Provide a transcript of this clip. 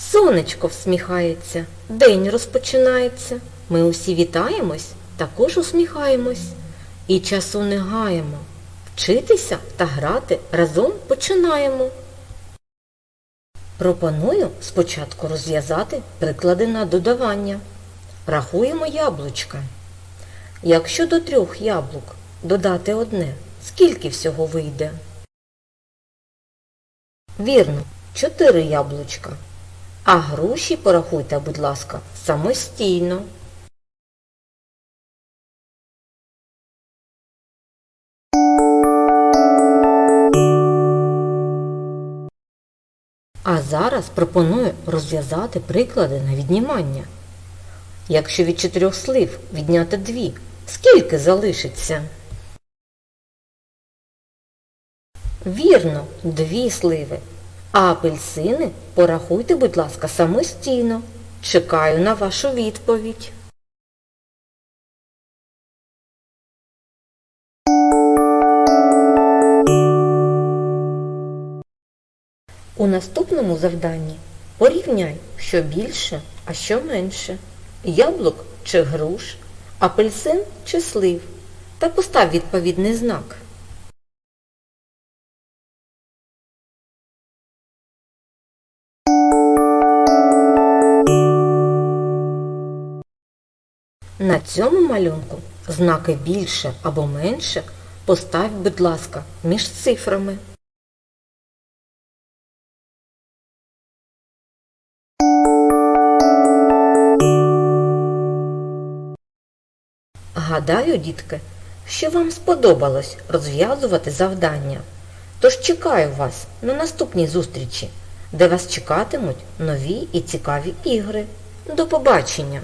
Сонечко всміхається, день розпочинається. Ми усі вітаємось, також усміхаємось. І часу не гаємо. Вчитися та грати разом починаємо. Пропоную спочатку розв'язати приклади на додавання. Рахуємо яблучка. Якщо до трьох яблук додати одне, скільки всього вийде? Вірно, чотири яблучка. А груші порахуйте, будь ласка, самостійно. А зараз пропоную розв'язати приклади на віднімання. Якщо від чотирьох слив відняти дві, скільки залишиться? Вірно, дві сливи. А апельсини порахуйте, будь ласка, самостійно. Чекаю на вашу відповідь. У наступному завданні порівняй, що більше, а що менше. Яблук чи груш, апельсин чи слив. Та постав відповідний знак. На цьому малюнку знаки більше або менше постав, будь ласка, між цифрами. Гадаю, дітки, що вам сподобалось розв'язувати завдання. Тож чекаю вас на наступній зустрічі, де вас чекатимуть нові і цікаві ігри. До побачення!